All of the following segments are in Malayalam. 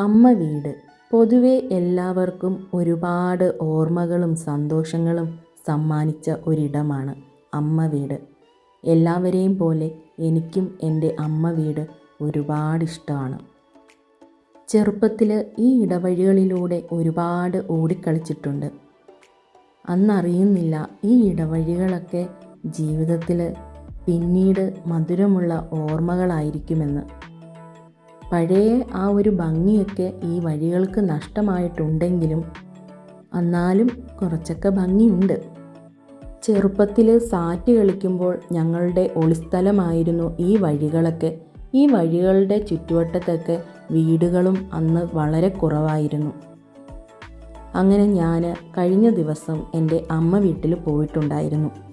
അമ്മ വീട്. പൊതുവെ എല്ലാവർക്കും ഒരുപാട് ഓർമ്മകളും സന്തോഷങ്ങളും സമ്മാനിച്ച ഒരിടമാണ് അമ്മ വീട്. എല്ലാവരെയും പോലെ എനിക്കും എന്റെ അമ്മ വീട് ഒരുപാട് ഇഷ്ടമാണ്. ചെറുപ്പത്തിൽ ഈ ഇടവഴികളിലൂടെ ഒരുപാട് ഓടിക്കളിച്ചിട്ടുണ്ട്. അന്നറിയുന്നില്ല ഈ ഇടവഴികളൊക്കെ ജീവിതത്തിൽ പിന്നീട് മധുരമുള്ള ഓർമ്മകളായിരിക്കുമെന്ന്. പഴയ ആ ഒരു ഭംഗിയൊക്കെ ഈ വഴികൾക്ക് നഷ്ടമായിട്ടുണ്ടെങ്കിലും എന്നാലും കുറച്ചൊക്കെ ഭംഗിയുണ്ട്. ചെറുപ്പത്തിൽ സാറ്റ് കളിക്കുമ്പോൾ ഞങ്ങളുടെ ഒളിസ്ഥലമായിരുന്നു ഈ വഴികളൊക്കെ. ഈ വഴികളുടെ ചുറ്റുവട്ടത്തൊക്കെ വീടുകളും അന്ന് വളരെ കുറവായിരുന്നു. അങ്ങനെ ഞാൻ കഴിഞ്ഞ ദിവസം എന്റെ അമ്മ വീട്ടിൽ പോയിട്ടുണ്ടായിരുന്നു.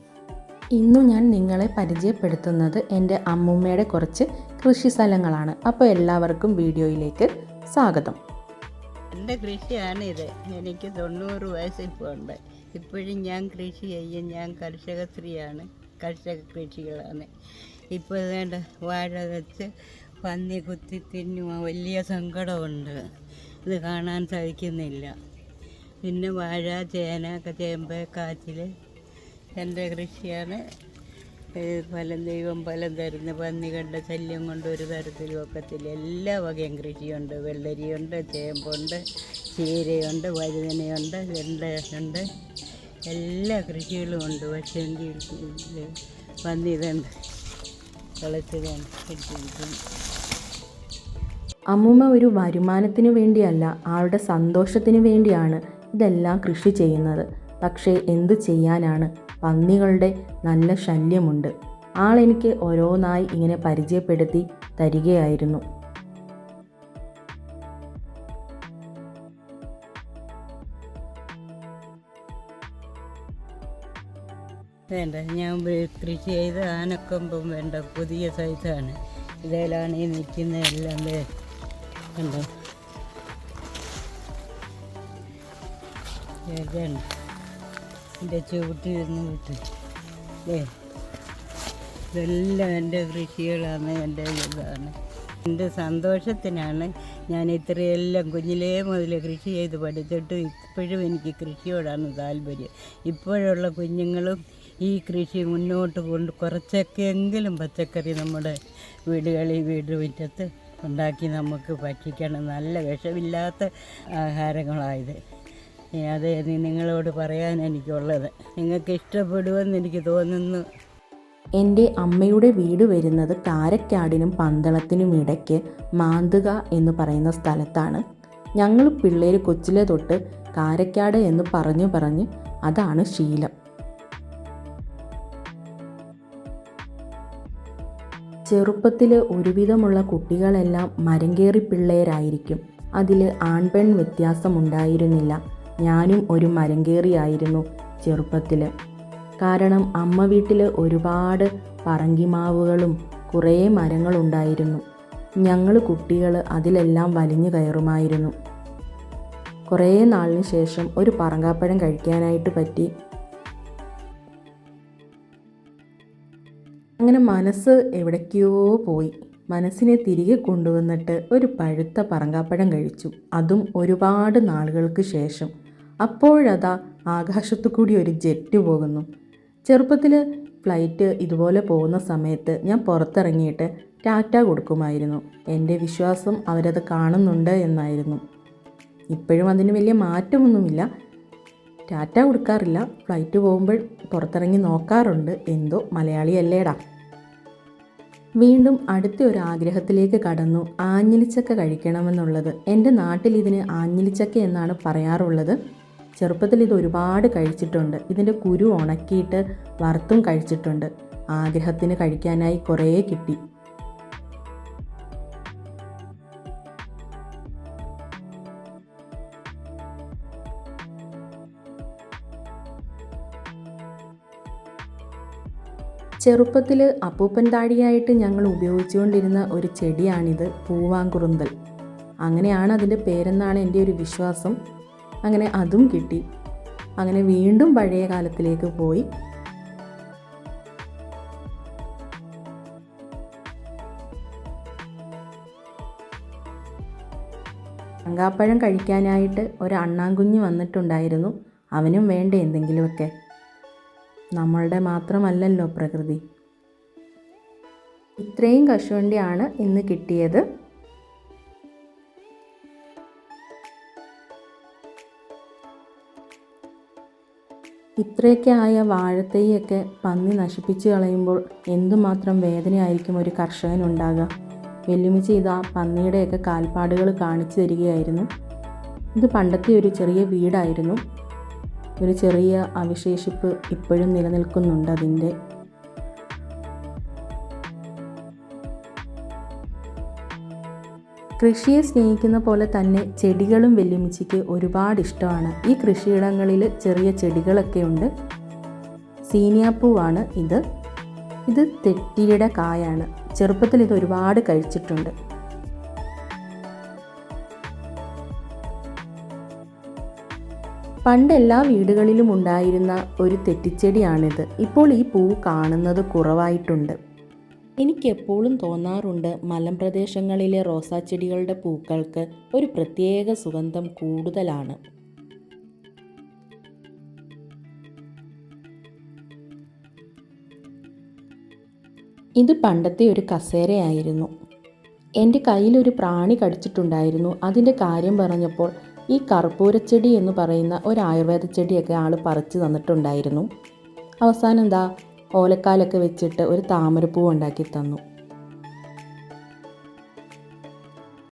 ഇന്നു ഞാൻ നിങ്ങളെ പരിചയപ്പെടുത്തുന്നത് എന്റെ അമ്മൂമ്മയുടെ കുറച്ച് കൃഷി സ്ഥലങ്ങളാണ്. അപ്പോൾ എല്ലാവർക്കും വീഡിയോയിലേക്ക് സ്വാഗതം. എന്റെ കൃഷിയാണ് ഇത് എനിക്ക് തൊണ്ണൂറ് വയസ്സിൽ ഉണ്ട്. ഇപ്പോഴും ഞാൻ കൃഷി ചെയ്യും. ഞാൻ കർഷക സ്ത്രീയാണ്. കർഷക കൃഷികളാണ്. ഇപ്പോൾ വേണ്ട വാഴ വെച്ച് പന്നി കുത്തി തിന്നുക വലിയ സങ്കടമുണ്ട്. ഇത് കാണാൻ സാധിക്കുന്നില്ല. പിന്നെ വാഴ ചേന ചേമ്പ് കാച്ചിൽ എന്റെ കൃഷിയാണ്. ഫലം ദൈവം ഫലം തരുന്ന പന്നി കണ്ട ശല്യം കൊണ്ട് ഒരു തരത്തിലും ഒക്കത്തില്ല. എല്ലാ വകയും കൃഷിയുണ്ട്. വെള്ളരിയുണ്ട് ചേമ്പുണ്ട് ചീരയുണ്ട് വഴുതനയുണ്ട് വെണ്ടയുണ്ട്. എല്ലാ കൃഷികളും ഉണ്ട്. പക്ഷേ എങ്കിൽ പന്നി ഇതുണ്ട് ഇട്ടിരിക്കുന്നു അമ്മൂമ്മ ഒരു വരുമാനത്തിന് വേണ്ടിയല്ല ആളുടെ സന്തോഷത്തിന് വേണ്ടിയാണ് ഇതെല്ലാം കൃഷി ചെയ്യുന്നത്. പക്ഷേ എന്തു ചെയ്യാനാണ്? പന്നികളുടെ നല്ല ശല്യമുണ്ട്. ആളെനിക്ക് ഓരോന്നായി ഇങ്ങനെ പരിചയപ്പെടുത്തി തരികയായിരുന്നു. വേണ്ട ഞാൻ കൃഷി ചെയ്ത ആനക്കൊമ്പും വേണ്ട പുതിയ സൈസാണ്. ഇതിലാണ് ഈ നിൽക്കുന്ന എല്ലാം വേണ്ട കണ്ടോ? ഇതാണ് എന്റെ ചുവട്ടിൽ നിന്ന് വിട്ടു. ഏ ഇതെല്ലാം എന്റെ കൃഷികളാണ് എന്റെ ഇതാണ്. എന്റെ സന്തോഷത്തിനാണ് ഞാൻ ഇത്രയെല്ലാം കുഞ്ഞിലേ മുതൽ കൃഷി ചെയ്ത് പഠിച്ചിട്ട് ഇപ്പോഴും എനിക്ക് കൃഷിയോടാണ് താല്പര്യം. ഇപ്പോഴുള്ള കുഞ്ഞുങ്ങളും ഈ കൃഷി മുന്നോട്ട് കൊണ്ട് കുറച്ചൊക്കെ എങ്കിലും പച്ചക്കറി നമ്മുടെ വീടുകളിൽ വീട് ഉണ്ടാക്കി നമുക്ക് ഭക്ഷിക്കണം. നല്ല വിഷമില്ലാത്ത ആഹാരങ്ങളായത് അത് നിങ്ങളോട് പറയാൻ എനിക്കുള്ളത്. നിങ്ങൾക്ക് ഇഷ്ടപ്പെടുമെന്ന് എനിക്ക് തോന്നുന്നു. എന്റെ അമ്മയുടെ വീട് വരുന്നത് കാരക്കാടിനും പന്തളത്തിനും ഇടയ്ക്ക് മാന്തുക എന്ന് പറയുന്ന സ്ഥലത്താണ്. ഞങ്ങൾ പിള്ളേർ കൊച്ചിലെ തൊട്ട് കാരക്കാട് എന്ന് പറഞ്ഞു പറഞ്ഞ് അതാണ് ശീലം. ചെറുപ്പത്തിൽ ഒരുവിധമുള്ള കുട്ടികളെല്ലാം മരങ്കേറി പിള്ളേരായിരിക്കും. അതിൽ ആൺപെൺ വ്യത്യാസമുണ്ടായിരുന്നില്ല. ഞാനും ഒരു മരം കയറിയായിരുന്നു ചെറുപ്പത്തിൽ കാരണം അമ്മ വീട്ടിൽ ഒരുപാട് പറങ്കിമാവുകളും കുറേ മരങ്ങളുണ്ടായിരുന്നു. ഞങ്ങൾ കുട്ടികൾ അതിലെല്ലാം വലിഞ്ഞു കയറുമായിരുന്നു. കുറേ നാളിന് ശേഷം ഒരു പറങ്കാപ്പഴം കഴിക്കാനായിട്ട് പറ്റി. അങ്ങനെ മനസ്സ് എവിടേക്കോ പോയി. മനസ്സിനെ തിരികെ കൊണ്ടുവന്നിട്ട് ഒരു പഴുത്ത പറങ്കാപ്പഴം കഴിച്ചു. അതും ഒരുപാട് നാളുകൾക്ക് ശേഷം. അപ്പോഴതാ ആകാശത്തു കൂടി ഒരു ജെറ്റ് പോകുന്നു. ചെറുപ്പത്തിൽ ഫ്ലൈറ്റ് ഇതുപോലെ പോകുന്ന സമയത്ത് ഞാൻ പുറത്തിറങ്ങിയിട്ട് ടാറ്റ കൊടുക്കുമായിരുന്നു. എന്റെ വിശ്വാസം അവരത് കാണുന്നുണ്ട് എന്നായിരുന്നു. ഇപ്പോഴും അതിന് വലിയ മാറ്റമൊന്നുമില്ല. ടാറ്റ കൊടുക്കാറില്ല. ഫ്ലൈറ്റ് പോകുമ്പോൾ പുറത്തിറങ്ങി നോക്കാറുണ്ട്. എന്തോ മലയാളിയല്ലേടാ. വീണ്ടും അടുത്ത ഒരു ആഗ്രഹത്തിലേക്ക് കടന്നു. ആഞ്ഞിലിച്ചക്ക കഴിക്കണമെന്നുള്ളത്. എന്റെ നാട്ടിൽ ഇതിന് ആഞ്ഞിലിച്ചക്ക എന്നാണ് പറയാറുള്ളത്. ചെറുപ്പത്തിൽ ഇത് ഒരുപാട് കഴിച്ചിട്ടുണ്ട്. ഇതിന്റെ കുരു ഉണക്കിയിട്ട് വറുത്തും കഴിച്ചിട്ടുണ്ട്. ആഗ്രഹത്തിന് കഴിക്കാനായി കുറേ കിട്ടി. ചെറുപ്പത്തിൽ അപ്പൂപ്പൻ താടിയായിട്ട് ഞങ്ങൾ ഉപയോഗിച്ചുകൊണ്ടിരുന്ന ഒരു ചെടിയാണിത് പൂവാങ്കുറുന്തൽ. അങ്ങനെയാണ് അതിന്റെ പേരെന്നാണ് എന്റെ ഒരു വിശ്വാസം. അങ്ങനെ അതും കിട്ടി. അങ്ങനെ വീണ്ടും പഴയ കാലത്തിലേക്ക് പോയി. തങ്കാപ്പഴം കഴിക്കാനായിട്ട് ഒരു അണ്ണാങ്കുഞ്ഞ് വന്നിട്ടുണ്ടായിരുന്നു. അവനും വേണ്ടേ എന്തെങ്കിലുമൊക്കെ. നമ്മളുടെ മാത്രമല്ലല്ലോ പ്രകൃതി. ഇത്രയും കശുവണ്ടിയാണ് ഇന്ന് കിട്ടിയത്. ഇത്രയൊക്കെ ആയ വാഴത്തൈയൊക്കെ പന്നി നശിപ്പിച്ച് കളയുമ്പോൾ എന്തുമാത്രം വേദനയായിരിക്കും ഒരു കർഷകനുണ്ടാകുക? വെല്ലുമിച്ച് ഇതാ പന്നിയുടെയൊക്കെ കാൽപ്പാടുകൾ കാണിച്ചു തരികയായിരുന്നു. ഇത് പണ്ടത്തെ ഒരു ചെറിയ വീടായിരുന്നു. ഒരു ചെറിയ അവശേഷിപ്പ് ഇപ്പോഴും നിലനിൽക്കുന്നുണ്ട് അതിന്റെ. കൃഷിയെ സ്നേഹിക്കുന്ന പോലെ തന്നെ ചെടികളും വെല്ലുമിച്ചിക്ക് ഒരുപാട് ഇഷ്ടമാണ്. ഈ കൃഷിയിടങ്ങളിൽ ചെറിയ ചെടികളൊക്കെ ഉണ്ട്. സീനിയാപ്പൂവാണ് ഇത്. ഇത് തെറ്റിയുടെ കായാണ്. ചെറുപ്പത്തിൽ ഇത് ഒരുപാട് കഴിച്ചിട്ടുണ്ട്. പണ്ട് എല്ലാ വീടുകളിലും ഉണ്ടായിരുന്ന ഒരു തെറ്റിച്ചെടിയാണിത്. ഇപ്പോൾ ഈ പൂ കാണുന്നത് കുറവായിട്ടുണ്ട്. എനിക്കെപ്പോഴും തോന്നാറുണ്ട് മലമ്പ്രദേശങ്ങളിലെ റോസാച്ചെടികളുടെ പൂക്കൾക്ക് ഒരു പ്രത്യേക സുഗന്ധം കൂടുതലാണ്. ഇത് പണ്ടത്തെ ഒരു കസേരയായിരുന്നു. എന്റെ കയ്യിലൊരു പ്രാണി കടിച്ചിട്ടുണ്ടായിരുന്നു. അതിന്റെ കാര്യം പറഞ്ഞപ്പോൾ ഈ കർപ്പൂരച്ചെടി എന്ന് പറയുന്ന ഒരു ആയുർവേദ ചെടിയൊക്കെ ആൾ പറിച്ചു തന്നിട്ടുണ്ടായിരുന്നു. അവസാനം എന്താ ഓലക്കാലൊക്കെ വെച്ചിട്ട് ഒരു താമരപ്പൂ ഉണ്ടാക്കി തന്നു.